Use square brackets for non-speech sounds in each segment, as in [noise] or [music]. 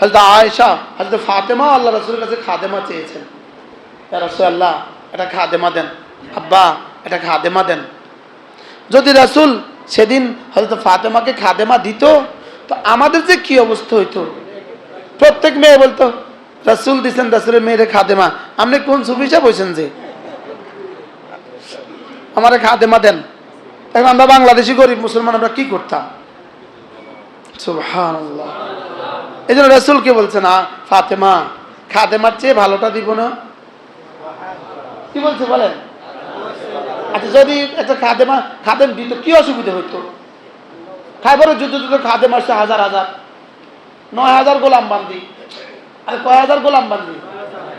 হজরত আয়েশা হজরত ফাতেমা আল্লাহ রসুলের কাছে খাদেমা চেয়েছেন। আল্লাহ এটা খাদেমা দেন। আব্বা, এটা খাদেমা দেন। যদি রাসুল সেদিন হয়তো ফাতেমাকে খাদেমা দিত, তো আমাদের যে কি অবস্থা হইতো? প্রত্যেক মেয়ে বলতো, রাসুল দিচ্ছেন রাসুলের মেয়েরে খাদেমা। আপনি কোন সুফিসা বলছেন যে? আমারে খাদেমা দেন। এখন আমরা বাংলাদেশি গরিব মুসলমান, আমরা কি করতাম? সুবহানাল্লাহ। এই জন্য রসুল রসুলকে বলছে না? ফাতেমা, খাদেমার চেয়ে ভালোটা দিব না? কি বলছে বলেন? আচ্ছা যদি একটা খাদেমা, খাদেম দিত, কি অসুবিধা হইতো? খাইবারও যুদ্ধ যুদ্ধ খাদেম আসছে হাজার হাজার। নয় হাজার গোলাম বান্দি। আর কয় হাজার গোলাম বান্দি?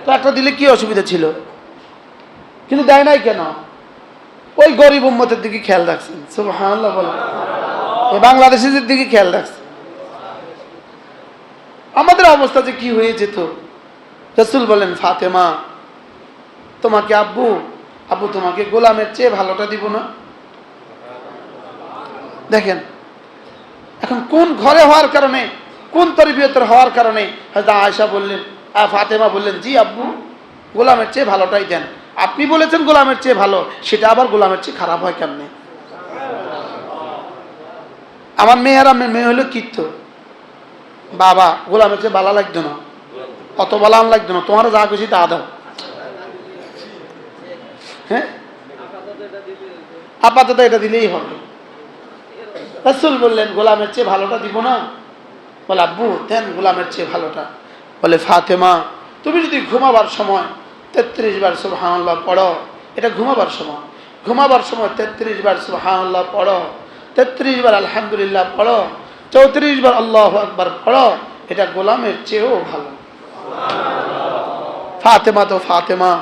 তো একটা দিলে কি অসুবিধা ছিল? কিন্তু দেয় নাই কেন? ওই গরিব উম্মতের দিকে খেয়াল রাখছেন। সুবহানাল্লাহ বলেন। এই বাংলাদেশিদের দিকে খেয়াল রাখছেন। আমাদের অবস্থা যে কি হয়ে যেত? রসুল বলেন, ফাতেমা, তোমাকে আব্বু আব্বু তোমাকে গোলামের চেয়ে ভালোটা দিব না? দেখেন, এখন কোন ঘরে হওয়ার কারণে, কোন তরবিয়তের হওয়ার কারণে হয়তো আয়সা বললেন ফাতেমা বললেন, জি আব্বু, গোলামের চেয়ে ভালোটাই দেন। আপনি বলেছেন গোলামের চেয়ে ভালো, সেটা আবার গোলামের চেয়ে খারাপ হয় কেমনে? আমার মেয়ে আর আমার মেয়ে হলো কীর্ত। বাবা গোলামের চেয়ে বালা লাগতো না। অত বালান লাগতো না। তোমার যা খুশি তা দাও। হ্যাঁ? আপাতত এটা দিলেই হবে। রসুল বললেন, গোলামের চেয়ে ভালোটা দিব না। বলে, আব্বু, দেন গোলামের চেয়ে ভালোটা। বলে, ফাতেমা, তুমি যদি ঘুমাবার সময় তেত্রিশ বার সুবহানাল্লাহ পড়ো, এটা ঘুমাবার সময়। ঘুমাবার সময় তেত্রিশ বার সুবহানাল্লাহ পড়ো, তেত্রিশ বার আলহামদুলিল্লাহ পড়ো চৌত্রিশ বার আল্লাহ আকবার পড়ো, এটা গোলামের চেয়েও ভালো। ফাতেমা তো ফাতেমা,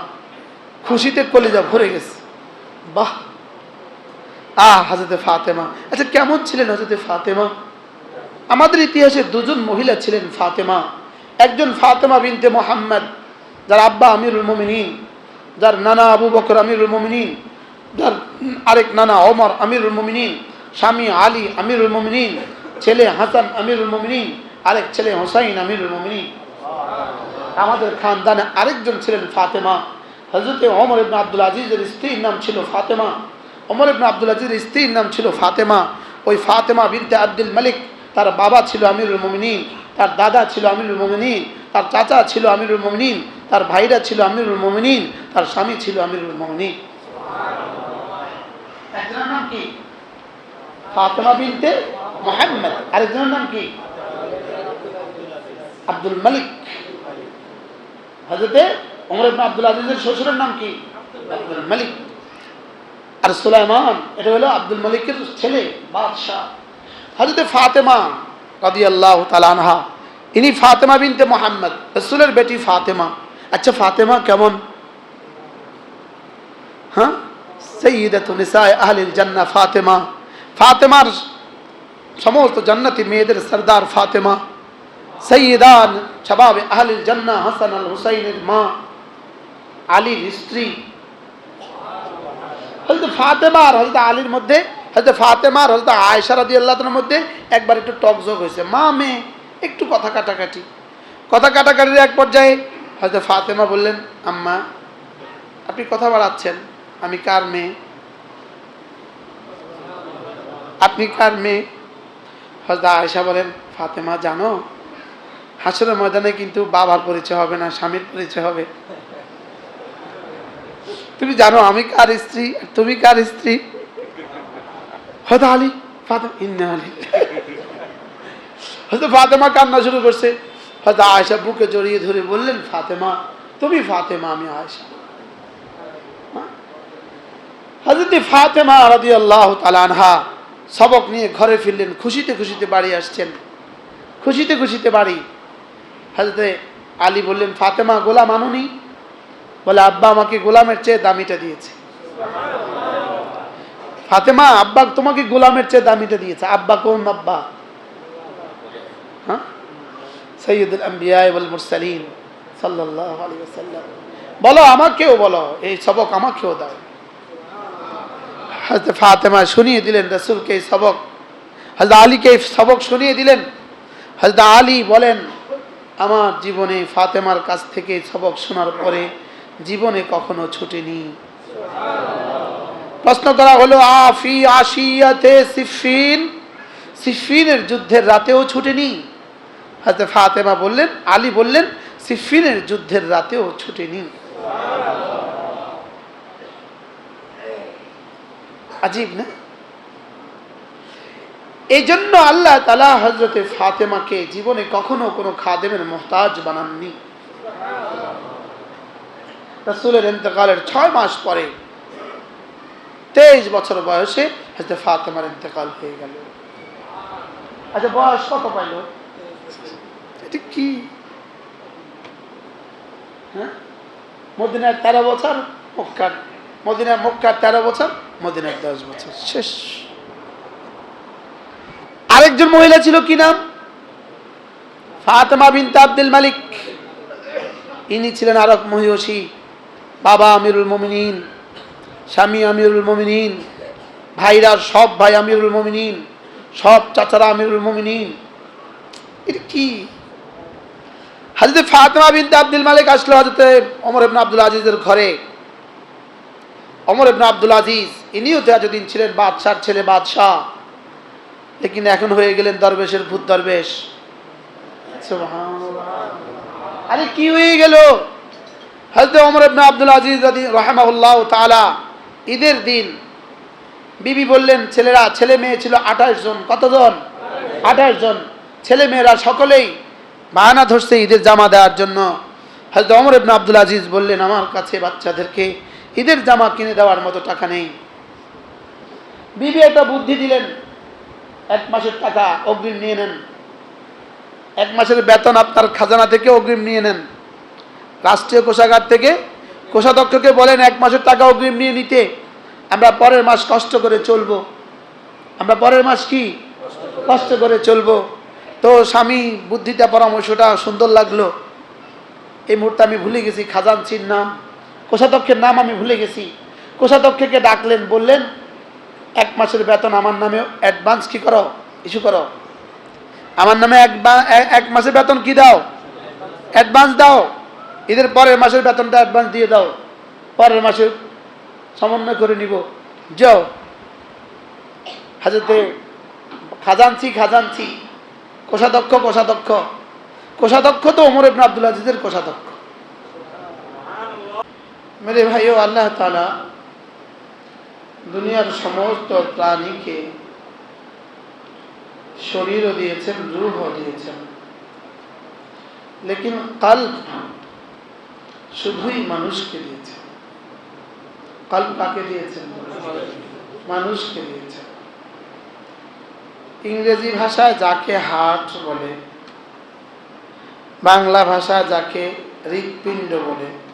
খুশিতে কলিজা ভরে গেছে। বাহ! আহ হাজরতে ফাতেমা। আচ্ছা কেমন ছিলেন হাজরতে ফাতেমা? আমাদের ইতিহাসে দুজন মহিলা ছিলেন ফাতেমা। একজন ফাতেমা বিনতে মোহাম্মদ, যার আব্বা আমিরুল মোমিনিন, যার নানা আবু বকর আমিরুল মোমিনিন, যার আরেক নানা ওমর আমিরুল মোমিনিন, স্বামী আলী আমিরুল মোমিনিন ছেলে হাসান আমিরুল মোমিনিন, আরেক ছেলে হোসাইন আমিরুল মোমিনিন। আমাদের খানদানে আরেকজন ছিলেন ফাতেমা। হজরতে ওমর ইবনা আব্দুল আজিজের স্ত্রীর নাম ছিল ফাতেমা। ওমর ইবনা আব্দুল আজিজের স্ত্রীর নাম ছিল ফাতেমা। ওই ফাতেমা বিনতে আব্দুল মালিক, তার বাবা ছিল আমিরুল মোমিনিন, তার দাদা ছিল আমিরুল মোমিনিন, তার চাচা ছিল আমিরুল মোমিনিন, তার ভাইরা ছিল আমিরুল মোমিনিন, তার স্বামী ছিল আমিরুল কি? ফাতেমা বিনতে মোহাম্মদ। আরেকজনের নাম কি? আব্দুল মালিক। হজরতে ওমর ইবনে আব্দুল আজিজের শ্বশুরের নাম কি? আব্দুল মালিক। আর সুলাইমান, এটা হলো আব্দুল মালিকের ছেলে, বাদশাহ। হজরতে ফাতেমা রাদি আল্লাহ তালানহা ইনি ফাতেমা বিনতে মোহাম্মদ, রসুলের বেটি ফাতেমা। আচ্ছা ফাতেমা কেমন? হ্যাঁ? সৈয়দাত নিসায় আহলিল জান্না ফাতেমা। ফাতেমার সমস্ত জান্নাতি মেয়েদের সর্দার ফাতেমা, সৈয়দান শবাব আহলিল জান্না, হাসান আল হুসাইনের মা, আলীর স্ত্রী। হয়তো ফাতেমা আর হয়তো আলীর মধ্যে হয়তো ফাতেমা আর হয়তো আয়সা রাদি আল্লাহর মধ্যে একবার একটু টকজক হয়েছে। মা, মেয়ে, একটু কথা কাটাকাটি। কথা কাটাকাটির এক পর্যায়ে হয়তো ফাতেমা বললেন, আম্মা, আপনি কথা বাড়াচ্ছেন, আমি কার মেয়ে? আপনি কার মেয়ে? হয়তো আয়সা বলেন, ফাতেমা, জানো, হাসরের ময়দানে কিন্তু বাবার পরিচয় হবে না, স্বামীর পরিচয় হবে। তুমি জানো আমি কার স্ত্রী তুমি কার স্ত্রী? হয়তো আলী, ফাতেমা, ইন্না আলী হয়তো ফাতেমা কান্না শুরু করছে। হয়তো আয়সা বুকে জড়িয়ে ধরে বললেন, ফাতেমা, তুমি ফাতেমা, আমি আয়সা হজরত ফাতেমা রাদি আল্লাহ সবক নিয়ে ঘরে ফিরলেন, খুশিতে খুশিতে বাড়ি আসছেন। খুশিতে খুশিতে বাড়ি। হজরতে আলী বললেন, ফাতেমা, গোলাম আনুনি? বলে, আব্বা আমাকে গোলামের চেয়ে দামিটা দিয়েছে। ফাতেমা, আব্বা তোমাকে গোলামের চেয়ে দামিটা দিয়েছে। আব্বা কোন আব্বা? হ্যাঁ? সৈয়দুল মুরসালিন ওয়াসাল্লাম। বলো আমাকেও বলো, এই সবক আমাকেও দাও। হযরত ফাতেমা শুনিয়ে দিলেন, রসুলকে এই সবক, হযরত আলীকে এই সবক শুনিয়ে দিলেন। হযরত আলী বলেন, আমার জীবনে ফাতেমার কাছ থেকে সবক শোনার পরে জীবনে কখনো ছুটেনি। প্রশ্ন করা হলো, আফি আশিয়াতে সিফিন সিফিনের যুদ্ধের রাতেও ছুটেনি? হাতে ফাতেমা বললেন, আলী বললেন সিফিনের যুদ্ধের রাতেও ছুটেনি। আজীব, না? এই জন্য আল্লাহ তালা হজরতে ফাতেমাকে জীবনে কখনো কোনো খাদেমের মোহতাজ বানাননি। রসুলের ইন্তকালের ছয় মাস পরে তেইশ বছর বয়সে হজরত ফাতেমার ইন্তকাল হয়ে গেল। আচ্ছা বয়স কত পাইল? এটা কি? হ্যাঁ? মদিনার তেরো বছর, মক্কার, মদিনার মক্কার তেরো বছর? মদিনার দশ বছর। শেষ। আরেকজন মহিলা ছিল কি নাম? ফাতেমা বিনতে আব্দুল মালিক। ইনি ছিলেন আরক মহিষী। বাবা আমিরুল মমিনিন, স্বামী আমিরুল মমিনিন, ভাইরা সব ভাই আমিরুল মমিনিন, সব চাচারা আমিরুল মমিনিন। এটা কি? হাজরতে ফাতেমা বিনতে আব্দুল মালিক আসলো হাজরতে অমর আব্দুল আজিজের ঘরে। অমর ইবনে আব্দুল আজিজ, ইনিও তো এতদিন ছিলেন বাদশার ছেলে বাদশাহ। লেকিন এখন হয়ে গেলেন দরবেশের ভূত দরবেশ। আরে কি হয়ে গেল? হজরত অমর ইবনে আব্দুল আজিজ রহমাউল্লাহ তালা ঈদের দিন বিবি বললেন, ছেলেরা, ছেলে মেয়ে ছিল আঠাশ জন। কতজন? আঠাশ জন। ছেলে মেয়েরা সকলেই বাহানা ধরছে ঈদের জামা দেওয়ার জন্য। হয়তো অমর ইবনে আব্দুল আজিজ বললেন, আমার কাছে বাচ্চাদেরকে ঈদের জামা কিনে দেওয়ার মতো টাকা নেই। বিবি একটা বুদ্ধি দিলেন, এক মাসের টাকা অগ্রিম নিয়ে নেন। এক মাসের বেতন আপনার খাজানা থেকে অগ্রিম নিয়ে নেন। রাষ্ট্রীয় কোষাগার থেকে কোষাধ্যক্ষকে বলেন, এক মাসের টাকা অগ্রিম নিয়ে নিতে। আমরা পরের মাস কষ্ট করে চলবো। আমরা পরের মাস কি? কষ্ট করে চলবো। তো স্বামী, বুদ্ধিটা, পরামর্শটা সুন্দর লাগল। এই মুহূর্তে আমি ভুলে গেছি খাজানচির নাম। কোষাধ্যক্ষের নাম আমি ভুলে গেছি। কোষাধ্যক্ষকে ডাকলেন, বললেন, এক মাসের বেতন আমার নামে অ্যাডভান্স কি করো? ইস্যু করো। আমার নামে এক মাসের বেতন কি দাও? অ্যাডভান্স দাও। ঈদের পরের মাসের বেতনটা অ্যাডভান্স দিয়ে দাও। পরের মাসে সমন্বয় করে নিব। যাও। হাজতে খাজানছি খাজানছি কোষাধ্যক্ষ কোষাধ্যক্ষ। কোষাধ্যক্ষ তো ওমর ইবনে আব্দুল আজিজের কোষাধ্যক্ষ। মেরে ভাইও আল্লাহ তালা দুনিয়ার সমস্ত প্রাণীকে শরীরও দিয়েছেন, রূহও দিয়েছেন। লেকিন কাল শুধুই মানুষকে দিয়েছেন। কাল কাকে দিয়েছেন? মানুষকে দিয়েছেন। ইংরেজি ভাষায় যাকে হার্ট বলে, বাংলা ভাষা যাকে হৃৎপিণ্ড বলে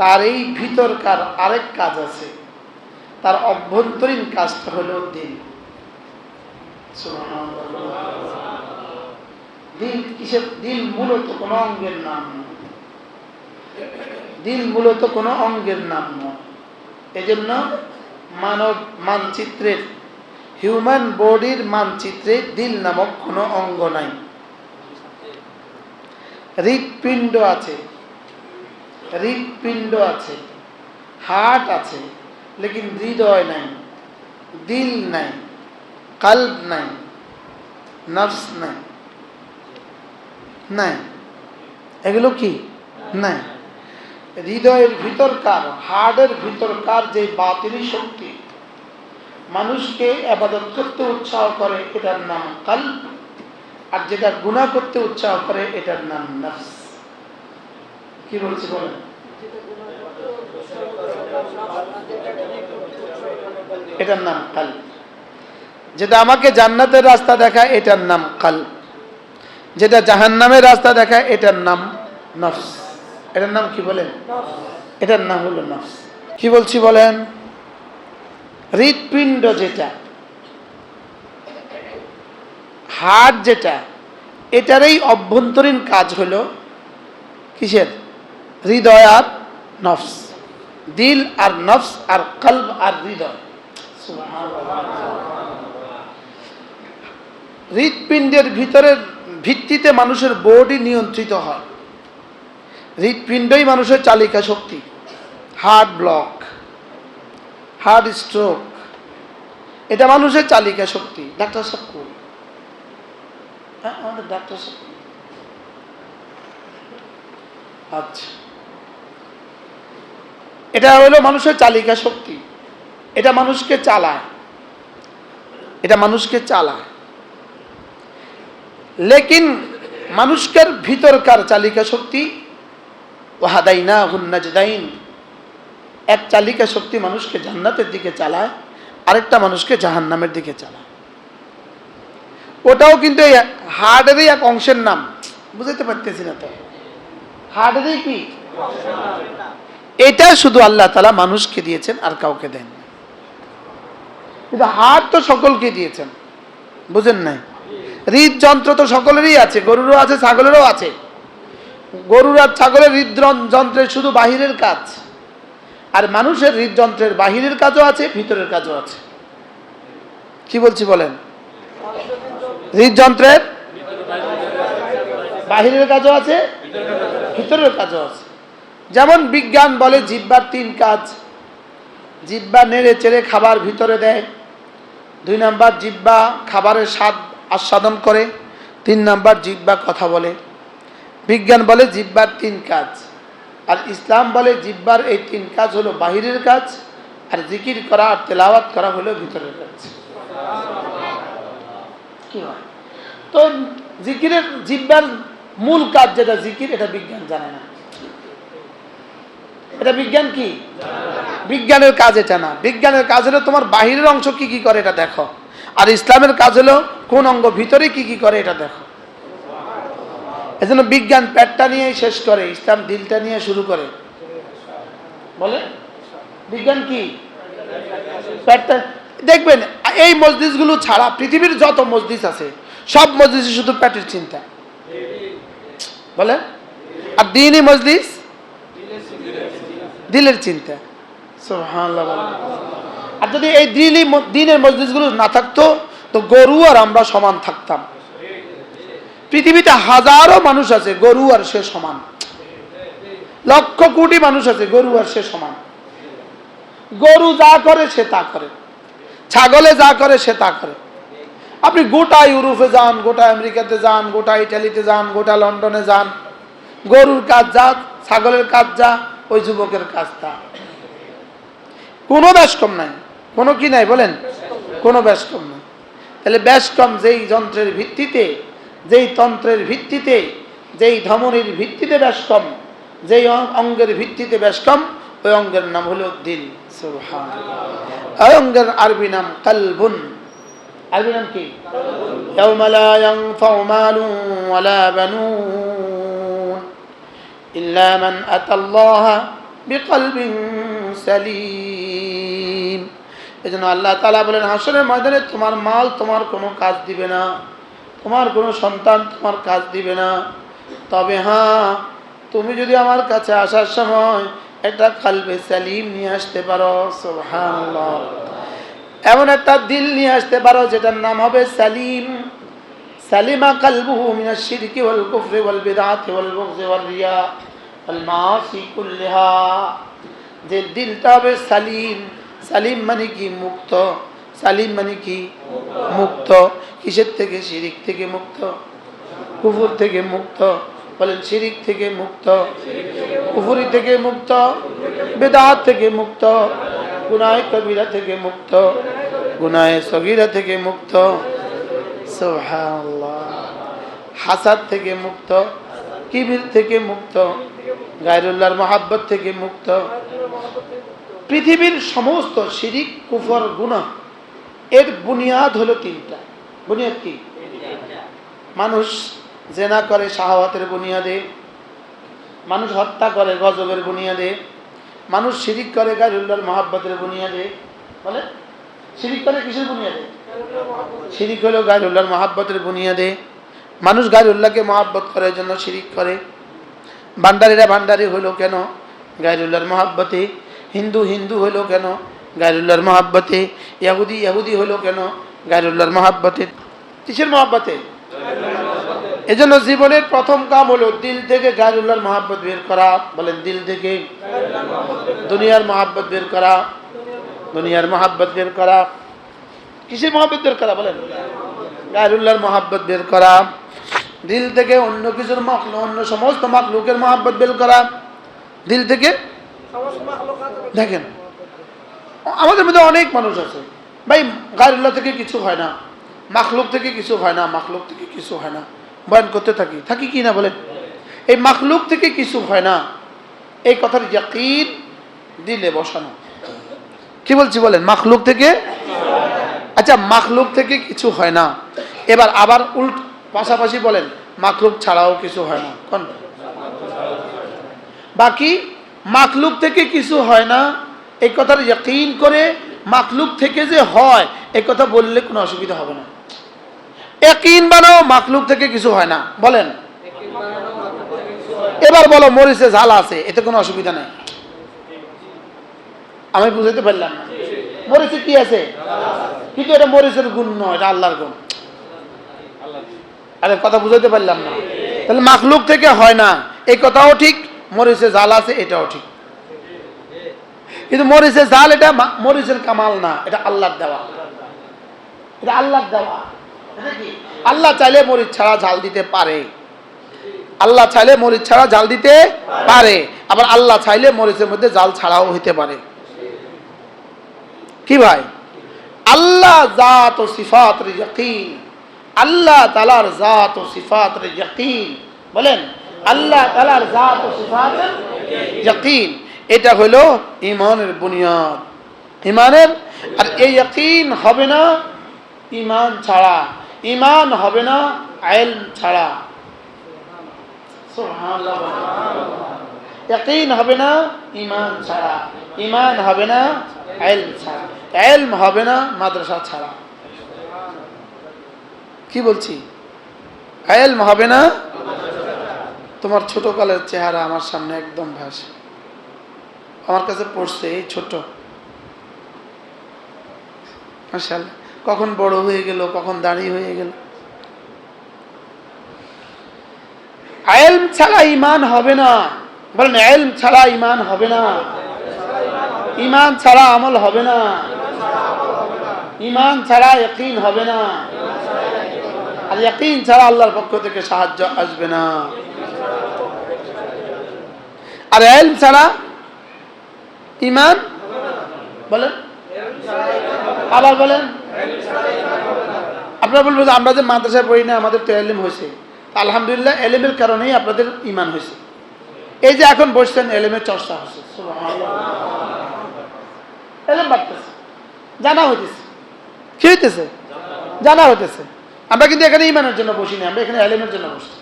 তার এই ভিতরকার আরেক কাজ আছে। তার অভ্যন্তরীণ কাজটা হলো দিন। দিল কিসের? দিল মূলত কোনো অঙ্গের নাম নয় দিল মূলত কোনো অঙ্গের নাম নয় এজন্য মানব মানচিত্রের হিউম্যান বডির মানচিত্রে দিল নামক কোনো অঙ্গ নাই। হৃৎপিণ্ড আছে। হৃৎপিণ্ড আছে, হার্ট আছে, লেকিন হৃদয় নাই, দিল নাই কল্ব নাই, নফস নাই নাই। এগুলো কি? নাই। হৃদয়ের ভিতরকার হার্টের ভিতরকার যে বাতিলি শক্তি? মানুষকে আবাদত করতে উৎসাহ করে এটার নাম কাল আর যেটা গুণা করতে উৎসাহ করে এটার নাম নফস। কি বলছি বলেন? এটার নাম কাল যেটা আমাকে জান্নাতের রাস্তা দেখায়, এটার নাম কাল যেটা জাহান্নামের রাস্তা দেখায়, এটার নাম নফস। এটার নাম কি বলেন? এটার নাম হলো নফস। কি বলছি বলেন? হৃৎপিণ্ড যেটা হার্ট যেটা, এটারই অভ্যন্তরীণ কাজ হলো কিসের? হৃদয় আর নফস। দিল আর নফস আর কলব আর হৃদয়। হৃৎপিণ্ডের ভিতরের ভিত্তিতে মানুষের বডি নিয়ন্ত্রিত হয়। হৃৎপিণ্ডই মানুষের চালিকা শক্তি। হার্ট ব্লক হার্ট স্ট্রোক এটা মানুষের চালিকা শক্তি। ডাক্তার সাহেব কই? হ্যাঁ আমাদের ডাক্তার সাহেব আচ্ছা। এটা হলো মানুষের চালিকা শক্তি। এটা মানুষকে চালায়। এটা মানুষকে চালায়। লেকিন মানুষকের ভিতরকার চালিকা শক্তি ওয়াহাদাইনা হুন্নাজদাইন এক চালিকা শক্তি মানুষকে জান্নাতের দিকে চালায়, আরেকটা মানুষকে জাহান্নামের দিকে চালায়। ওটাও কিন্তু এই এক অংশের নাম। বুঝতে পারতেছি না তো? হার্টেরই কি? এটা শুধু আল্লাহ তালা মানুষকে দিয়েছেন আর কাউকে দেন কিন্তু হার্ট তো সকলকে দিয়েছেন। বুঝেন নাই? হৃদযন্ত্র তো সকলেরই আছে, গরুরও আছে, ছাগলেরও আছে। গরুর আর ছাগলের হৃদযন্ত্রের শুধু বাহিরের কাজ। আর মানুষের হৃদযন্ত্রের বাহিরের কাজও আছে, ভিতরের কাজও আছে। কি বলছি বলেন? হৃদযন্ত্রের বাহিরের কাজও আছে, ভিতরের কাজও আছে। যেমন বিজ্ঞান বলে জিব্বার তিন কাজ। জিব্বা নেড়ে চেড়ে খাবার ভিতরে দেয়। দুই নাম্বার জিব্বা খাবারের স্বাদ আস্বাদন করে। তিন নাম্বার জিব্বা কথা বলে। বিজ্ঞান বলে জিব্বার তিন কাজ। আর ইসলাম বলে জিব্বার এই তিন কাজ হলো বাহিরের কাজ। আর জিকির করা আর তেলাওয়াত করা হলো ভিতরের কাজ। তো জিকিরের, জিব্বার মূল কাজ যেটা জিকির, এটা বিজ্ঞান জানে না। এটা বিজ্ঞান কি? বিজ্ঞানের কাজ এটা না। বিজ্ঞানের কাজ হলো তোমার বাহিরের অংশ কি কি করে এটা দেখো। আর ইসলামের কাজ হলো কোন অঙ্গ ভিতরে কি কি করে এটা দেখো। এজন্য বিজ্ঞান পেটটা নিয়ে শেষ করে, ইসলাম দিলটা নিয়ে শুরু করে। বলে? বিজ্ঞান কি? পেটটা দেখবেন, এই মসজিদগুলো ছাড়া পৃথিবীর যত মসজিদ আছে, সব মসজিদে শুধু প্যাটের চিন্তা। বলে? আর দিনই মসজিদ দিলের চিন্তা। আর যদি এই ম- দিনের মসজিদগুলো না থাকতো, তো গরু আর আমরা সমান থাকতাম। পৃথিবীতে হাজারো মানুষ আছে, গরু আর সে সমান। লক্ষ কোটি মানুষ আছে, গরু আর সে সমান। গরু যা করে, সে তা করে। ছাগলে যা করে, সে তা করে। আপনি গোটা ইউরোপে যান, গোটা আমেরিকাতে যান, গোটা ইটালিতে যান, গোটা লন্ডনে যান। গরুর কাজ যা, ছাগলের কাজ যা ওই যুবকের কাজ তা কোনো ব্যাস কম নাই কোনো কি নাই বলেন কোনো ব্যাস কম নাই তাহলে ব্যাস কম যেই যন্ত্রের ভিত্তিতে যেই তন্ত্রের ভিত্তিতে যেই ধমনির ভিত্তিতে ব্যাস কম যেই অং- অঙ্গের ভিত্তিতে ব্যাস কম ওই অঙ্গের নাম হলো দিল সুবহানাল্লাহ। ওই অঙ্গের আরবি নাম কালবুন আরবি নাম কি يوم لا ينفع مال ولا بنون إلا من أتى الله بقلب سليم এজন্য আল্লাহ তালা বলেন হাসরের ময়দানে তোমার মাল তোমার কোনো কাজ দিবে না তোমার কোনো সন্তান তোমার কাজ দিবে না তবে হ্যাঁ তুমি যদি আমার কাছে আসার সময় একটা কালবে সালিম নিয়ে আসতে পারো সুবহানাল্লাহ এমন একটা দিল নিয়ে আসতে পারো যেটার নাম হবে সালিম সালিমা কালবুহু মিনাশ শিরকি ওয়াল কুফরি ওয়াল বিদআতি ওয়াল বুগজি ওয়াল রিয়া ওয়াল মাসি কুল্লিহা। যে দিলটা হবে সালিম সালিম মানে কি মুক্ত? সালিম মানে কি মুক্ত? কিসের থেকে? শিরিক থেকে মুক্ত? কুফুর থেকে মুক্ত? বলেন, শিরিক থেকে মুক্ত? কুফুরি থেকে মুক্ত? বেদাত থেকে মুক্ত? গুনায় কবিরা থেকে মুক্ত? গুনায় সগিরা থেকে মুক্ত? হাসাদ থেকে মুক্ত কিবির থেকে মুক্ত, গায়রুল্লাহর মহাব্বত থেকে মুক্ত। পৃথিবীর সমস্ত শিরিক, কুফর, গুনাহ, এর বুনিয়াদ হলো তিনটা। বুনিয়াদ কি? মানুষ জেনা করে শাহওয়াতের বুনিয়াদে, মানুষ হত্যা করে গজবের বুনিয়াদে, মানুষ শিরিক করে গায়রুল্লাহর মহাব্বতের বুনিয়াদে। বলে শিরিক করে কিসের বুনিয়াদে? শিরিক হলো গায়রুল্লাহর মহাব্বতের বুনিয়াদে। মানুষ গায়রুল্লাহকে মহাব্বত করার জন্য শিরিক করে। ভান্ডারিরা ভান্ডারি হলো কেন গায়রুল্লাহর মহাব্বতে? হিন্দু হিন্দু হলো কেন গায়রুল্লাহর মহাব্বতে? ইয়াহুদি ইয়াহুদি হলো কেন গায়রুল্লাহর মহাব্বতে? কিসের মহাব্বতে? এজন্য জীবনের প্রথম কাম হলো দিল থেকে গায়রুল্লাহর মহাব্বত বের করা। বলেন, দিল থেকে। দুনিয়ার মহাব্বত বের করা। দুনিয়ার মহাব্বত বের করা। কিসের মহাব্বত বের করা বলেন? গায়রুল্লাহর মহাব্বত বের করা দিল থেকে অন্য কিছুর মাখলু অন্য সমস্ত মাখলুকের মহাব্বত বের করা। দিল থেকে? দেখেন আমাদের মধ্যে অনেক মানুষ আছে। ভাই গায়রুল্লাহ থেকে কিছু হয় না মাখলুক থেকে কিছু হয় না মাখলুক থেকে কিছু হয় না। বয়ান করতে থাকি থাকি কি না বলেন? এই মাখলুক থেকে কিছু হয় না এই কথার ইয়াকিন দিলে বসানো। কি বলছি বলেন? মাখলুক থেকে আচ্ছা মাখলুক থেকে কিছু হয় না। এবার আবার উল্ট পাশাপাশি বলেন, মাখলুক ছাড়াও কিছু হয় না। কোন? বাকি, মাখলুক থেকে কিছু হয় না। এই কথার ইয়াকিন করে মাখলুক থেকে যে হয় এই কথা বললে কোনো অসুবিধা হবে না। একিন বানাও, মাখলুক থেকে কিছু হয় না। বলেন। এবার বলো, মরিচে ঝাল আছে, এতে কোনো অসুবিধা নেই। আমি বুঝাতে পারলাম না। মরিচে কি আছে? কিন্তু এটা মরিচের গুণ নয়, এটা আল্লাহর গুণ। আরে, কথা বুঝাইতে পারলাম না। তাহলে মাখলুক থেকে হয় না। এই কথাও ঠিক মরিচে জাল আছে, এটাও ঠিক। কিন্তু মরিচের জাল এটা মরিচের কামাল না, এটা আল্লাহর দেওয়া। এটা আল্লাহর দেওয়া। আল্লাহ চাইলে মরিচ ছাড়া ঝাল দিতে পারে। আল্লাহ চাইলে মরিচ ছাড়া জাল দিতে পারে। আবার আল্লাহ চাইলে মরিচের মধ্যে জাল ছাড়াও হইতে পারে। কি ভাই? আল্লাহ জাত ও সিফাত আল্লাহ তালার জাত ও সিফাত বলেন, আল্লাহ তালার জাত ও সিফাত এটা হলো ইমানের বুনিয়াদ। ইমানের আর এই ইয়াকিন হবে না ইমান ছাড়া। ইমান হবে না আইল ছাড়া। ইয়াকিন হবে না ইমান ছাড়া। ইমান হবে না এলম ছাড়া। এলম হবে না মাদ্রাসা ছাড়া। কি বলছি? এলম হবে না তোমার ছোট কালের চেহারা আমার সামনে একদম ভাসে। আমার কাছে পড়ছে এই ছোট। মাশাআল্লাহ। কখন বড় হয়ে গেল, কখন দাঁড়িয়ে হয়ে গেল। এলম ছাড়া ইমান হবে না। বলেন, এলম ছাড়া ইমান হবে না। ইমান ছাড়া আমল হবে না। ইমান ছাড়া একদিন হবে না। আর ইয়াকিন ছাড়া আল্লাহর পক্ষ থেকে সাহায্য আসবে না। আর এলম ছাড়া ইমান বলেন। আবার বলেন। আপনারা বলবেন আমরা যে মাদ্রাসায় পড়ি না, আমাদের তো এলিম হয়েছে। আলহামদুলিল্লাহ এলিমের কারণেই আপনাদের ইমান হয়েছে। এই যে এখন বসছেন এলেমের চর্চা হচ্ছে। এলেম বাড়তেছে। জানা হইতেছে। কি হইতেছে? জানা হইতেছে। আমরা কিন্তু এখানে ইমানের জন্য বসি না আমরা এখানে এলেমের জন্য বসছি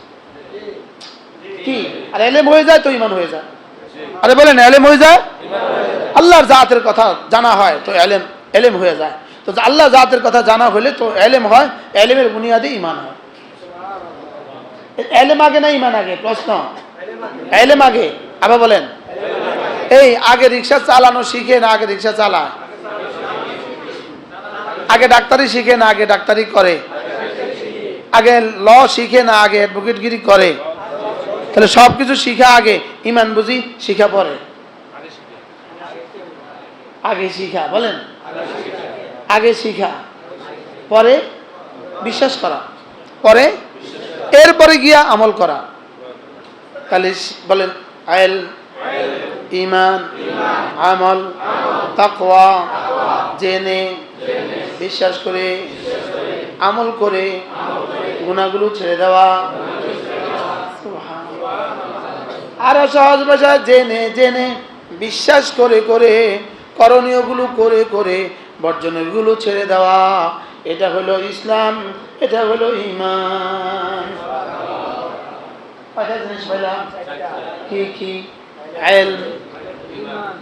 কি? আর এলেম হয়ে যায় তো ইমান হয়ে যায়। আরে বলেন, এলেম হয়ে যায়? আল্লাহর জাতের কথা জানা হয় তো এলেম এলেম হয়ে যায়। তো আল্লাহ জাতের কথা জানা হলে তো এলেম হয়, এলেমের বুনিয়াদে ইমান হয়। এলেম আগে না ইমান আগে? প্রশ্ন। এলেম আগে। আবার বলেন। এই, আগে রিক্সা চালানো শিখে না, আগে রিক্সা চালায়। আগে ডাক্তারি শিখে না, আগে ডাক্তারি করে। আগে ল শিখে না, আগে অ্যাডভোকেটগিরি করে। তাহলে সব কিছু শিখা আগে, ইমান বুঝি শিখা পরে। আগে শিখা, বলেন? আগে শিখা। পরে বিশ্বাস করা। পরে এরপরে গিয়া আমল করা। তাহলে বলেন আয়েল ইমান, আমল, তাকওয়া, জেনে, বিশ্বাস করে, আমল করে গুণাগুলো ছেড়ে দেওয়া। আরও সহজ ভাষায় জেনে জেনে, বিশ্বাস করে করে, করণীয়গুলো করে করে বর্জনীয়গুলো ছেড়ে দেওয়া। এটা হলো ইসলাম, এটা হলো ইমান। কি কি?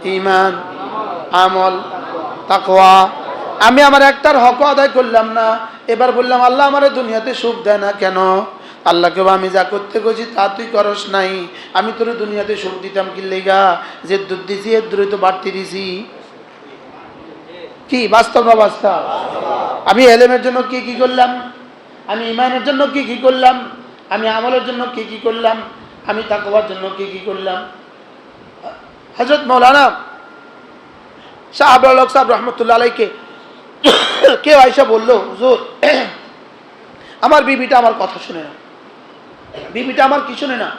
ইমান, আমল, তাকওয়া। আমি আমার একটার হক আদায় করলাম না। এবার বললাম, আল্লাহ আমার দুনিয়াতে সুখ দেয় না কেন? আল্লাহকে আমি যা করতে গেছি তা তুই করস নাই। আমি তোর দুনিয়াতে সুখ দিতাম কি লেগা? যে দুধ দিছি এর দূরে তো বাড়তি দিছি। কি, বাস্তব না বাস্তব? আমি এলেমের জন্য কি কি করলাম? আমি ইমানের জন্য কি কি করলাম? আমি আমলের জন্য কি কি করলাম? আমি তাকবার জন্য কি কি করলাম? হজরত মৌলানা শাহ আবুল সাহেব রহমতুল্লাহ আলাইকে [coughs] কেউ আইসা বলল, হুজুর, [coughs] আমার বিবিটা আমার কথা শুনে না। বিবিটা আমার কি শুনে না?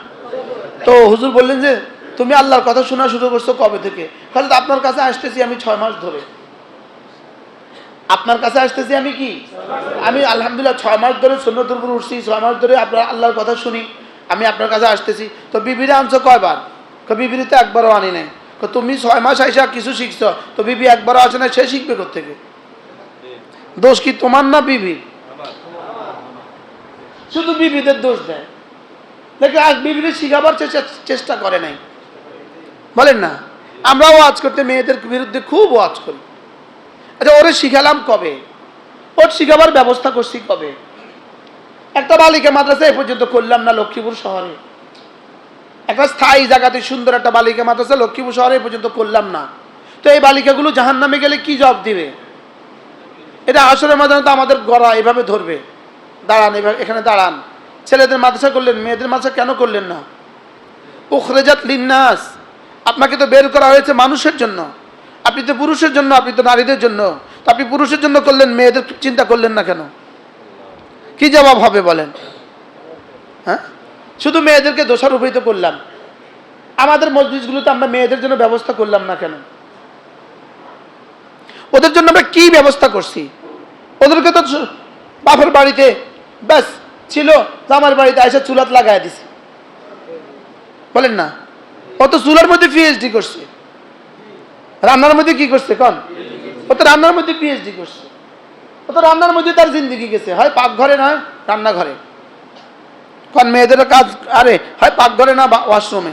তো হুজুর বললেন যে, তুমি আল্লাহর কথা শোনা শুরু করছ কবে থেকে? হয়তো আপনার কাছে আসতেছি আমি ছয় মাস ধরে। আপনার কাছে আসতেছি আমি কি? আমি আলহামদুলিল্লাহ ছয় মাস ধরে সুন্নতুর উপর উঠছি, ছয় মাস ধরে আপনার আল্লাহর কথা শুনি, আমি আপনার কাছে আসতেছি। তো বিবিরে আনছো কয়বার? তো বিবিরে তো একবারও আনি নাই। তুমি ছয় মাস আইসা কিছু শিখছ, তো বিবি একবারও আসে না সে শিখবে থেকে দোষ কি তোমার না বিবি? শুধু বিবিদের দোষ দেয়। দেখে, আজ বিবিরে শিখাবার চেষ্টা- করে নাই। বলেন না? আমরাও ওয়াজ করতে, মেয়েদের বিরুদ্ধে খুব ওয়াজ করি। আচ্ছা ওরে শিখালাম কবে? ওর শিখাবার ব্যবস্থা করছি কবে? একটা বালিকা মাদ্রাসা এ পর্যন্ত করলাম না লক্ষ্মীপুর শহরে। একটা স্থায়ী জায়গাতে সুন্দর একটা বালিকা মাদ্রাসা লক্ষ্মীপুর শহরে পর্যন্ত করলাম না। তো এই বালিকাগুলো জাহান নামে গেলে কি জবাব দিবে? এটা আসরের মাধ্যমে তো আমাদের গড়া এভাবে ধরবে। দাঁড়ান, এভাবে, এখানে দাঁড়ান। ছেলেদের মাদ্রাসা করলেন, মেয়েদের মাদ্রাসা কেন করলেন না? উখরেজাত লিন্নাস। আপনাকে তো বের করা হয়েছে মানুষের জন্য। আপনি তো পুরুষের জন্য, আপনি তো নারীদের জন্য। তো আপনি পুরুষের জন্য করলেন, মেয়েদের চিন্তা করলেন না কেন? কি জবাব হবে বলেন? হ্যাঁ? শুধু মেয়েদেরকে দোষারোপিত করলাম। আমাদের মসজিদগুলোতে আমরা মেয়েদের জন্য ব্যবস্থা করলাম না কেন? ওদের জন্য আমরা কি ব্যবস্থা করছি? ওদেরকে তো বাপের বাড়িতে, ব্যাস, ছিল আমার বাড়িতে এসে চুলাত লাগাই দিছে। বলেন না? ও তো চুলার মধ্যে পিএইচডি করছে। রান্নার মধ্যে কি করছে কন? ও তো রান্নার মধ্যে পিএইচডি করছে। ও তো রান্নার মধ্যে তার জিন্দিগি গেছে। হয় পাকঘরে নয়, রান্নাঘরে। কন মেয়েদের কাজ, আরে, হয় পাকঘরে না বা- ওয়াশরুমে?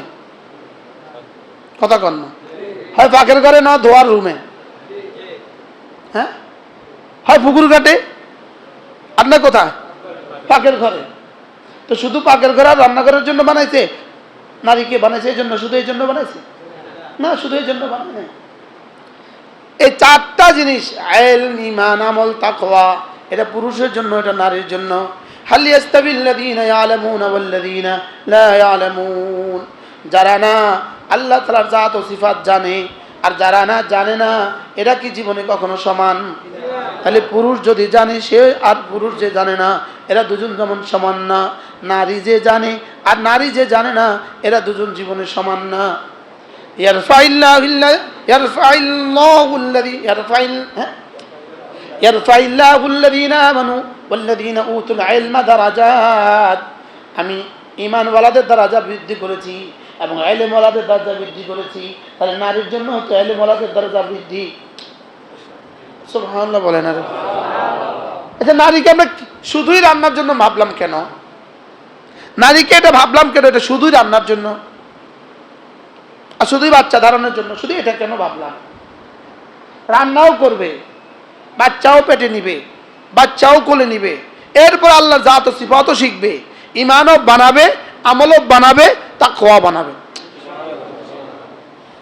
কথা কন না। হয় পাকের ঘরে না ধোয়ার রুমে? হ্যাঁ? হয় পুকুর ঘাটে? আর না কোথায়? পাকের ঘরে। তো শুধু পাকের ঘরে আর রান্নাঘরের জন্য বানাইছে? নারীকে বানাইছে এই জন্য, শুধু এই জন্য বানাইছে? না, শুধু এই জন্য বানায় এই চারটা জিনিস, আইল ইমান আমল, তাকওয়া, এটা পুরুষের জন্য, এটা নারীর জন্য। হাল ইয়াস্তাবি আল্লাযীনা ইয়ালামুনা ওয়াল্লাযীনা লা ইয়ালামুন। যারা না আল্লাহ তাআলার জাত ও সিফাত জানে, আর যারা না জানে না, এরা কি জীবনে কখনো সমান? তাহলে পুরুষ যদি জানে, সে আর পুরুষ যে জানে না, এরা দুজন যেমন সমান না। নারী যে জানে, আর নারী যে জানে না, এরা দুজন জীবনে সমান না। ইয়ারফাইল্লাহ ইয়ারফাইল্লাহ ইয়ারফাইল হ্যাঁ? يرفع ال- ها؟ يرفع الله الذين آمنوا والذين أوتوا العلم درجات আমি ইমানওয়ালাদের দরাজা বৃদ্ধি করেছি এবং এলেমওয়ালাদের দরজা বৃদ্ধি করেছি তাহলে নারীর জন্য হচ্ছে এলেমওয়ালাদের দরজা বৃদ্ধি সুবহানাল্লাহ বলেন আর আচ্ছা নারীকে আমরা কি- শুধুই রান্নার জন্য ভাবলাম কেন নারীকে এটা ভাবলাম কেন এটা শুধুই রান্নার জন্য আর শুধুই বাচ্চা ধারণের জন্য শুধু এটা কেন ভাবলাম রান্নাও করবে বাচ্চাও পেটে নিবে, বাচ্চাও কোলে নিবে। এরপর আল্লাহর জাত সিফাতও শিখবে। ইমানও বানাবে, আমলও বানাবে তা খোয়া বানাবে।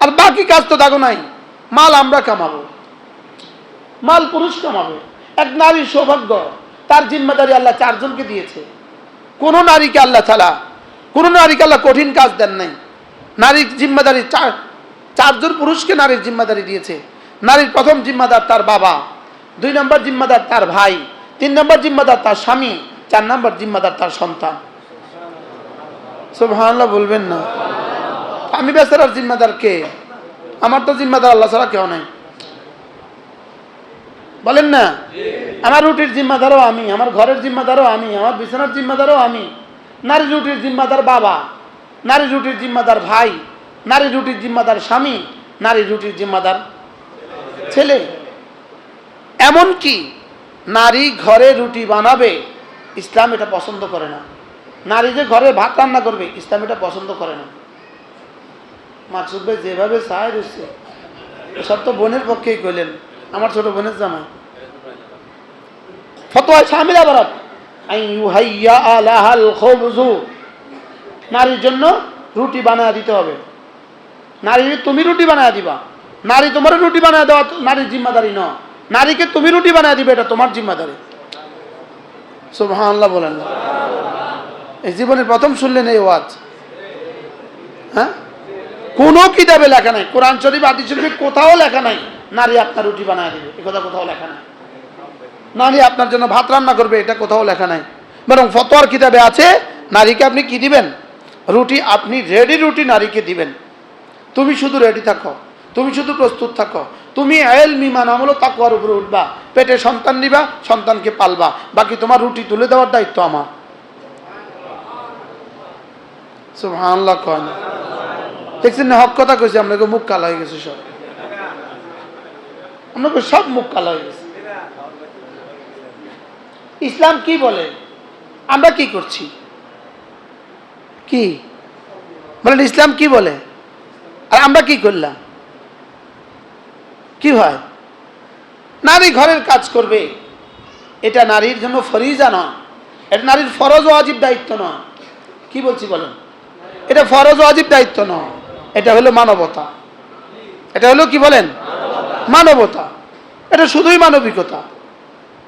আর বাকি কাজ তো দেখো নাই, মাল আমরা কামাবো। মাল পুরুষ কামাবে। এক নারীর সৌভাগ্য, তার জিম্মাদারি আল্লাহ চারজনকে দিয়েছে। কোনো নারীকে আল্লাহ ছাড়া, কোনো নারীকে আল্লাহ কঠিন কাজ দেন নাই। নারীর জিম্মাদারি চার, চারজন পুরুষকে নারীর জিম্মাদারি দিয়েছে। নারীর প্রথম জিম্মাদার তার বাবা। দুই নম্বর জিম্মাদার তার ভাই, তিন নম্বর জিম্মাদার তার স্বামী, চার নম্বর জিম্মাদার তার সন্তান। সুবহানাল্লাহ, বলবেন না। আমি বেচারার জিম্মাদার কে? আমার তো জিম্মাদার আল্লাহ ছাড়া কেউ নাই। বলেন না? আমার রুটির জিম্মাদারও আমি, আমার ঘরের জিম্মাদারও আমি, আমার বিছানার জিম্মাদারও আমি। নারী রুটির জিম্মাদার বাবা, নারী রুটির জিম্মাদার ভাই, নারী রুটির জিম্মাদার স্বামী, নারী রুটির জিম্মাদার ছেলে। এমন কি নারী ঘরে রুটি বানাবে, ইসলাম এটা পছন্দ করে না। নারী যে ঘরে ভাত রান্না করবে, ইসলাম এটা পছন্দ করে না। মাকসুদ ভাই যেভাবে সাহায্য রয়েছে সব তো বোনের পক্ষেই কইলেন, আমার ছোট বোনের জামাই। ফতোয়া শামিল খুবজু নারীর জন্য রুটি বানায় দিতে হবে। নারী, তুমি রুটি বানায় দিবা। নারী তোমার রুটি বানায় দেওয়া নারীর জিম্মাদারি ন নারীকে তুমি রুটি বানায় দিবে, এটা তোমার জিম্মাদারি। সুবহানাল্লাহ বলেন এই জীবনের প্রথম শুনলেন এই ওয়াজ। হ্যাঁ? কোনো কিতাবে লেখা নাই। কোরআন শরীফ আদি শরীফে কোথাও লেখা নাই, নারী আপনার রুটি বানায় দেবে। এ কথা কোথাও লেখা নাই। নারী আপনার জন্য ভাত রান্না করবে, এটা কোথাও লেখা নাই। বরং ফতোয়ার কিতাবে আছে, নারীকে আপনি কি দিবেন? রুটি, আপনি রেডি রুটি নারীকে দিবেন। তুমি শুধু রেডি থাকো। তুমি শুধু প্রস্তুত থাকো। তুমি এল মিমান আমলো তাকুয়ার উপরে উঠবা। পেটে সন্তান নিবা, সন্তানকে পালবা। বাকি তোমার রুটি তুলে দেওয়ার দায়িত্ব আমার। সুবহানাল্লাহ কয় দেখছেন না, হক কথা কইছে আপনাকে মুখ কালা হয়ে গেছে সব। আপনাকে সব মুখ কালা হয়ে গেছে। ইসলাম কি বলে? আমরা কি করছি? কি? বলেন, ইসলাম কি বলে? আর আমরা কি করলাম? কি হয়? নারী ঘরের কাজ করবে। এটা নারীর জন্য ফরিজা নয়। এটা নারীর ফরজ ও দায়িত্ব নয়। কি বলছি বলেন? এটা ফরজ ও দায়িত্ব নয়। এটা হলো মানবতা। এটা হলো কি বলেন? মানবতা। এটা শুধুই মানবিকতা।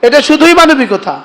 এটা শুধুই মানবিকতা।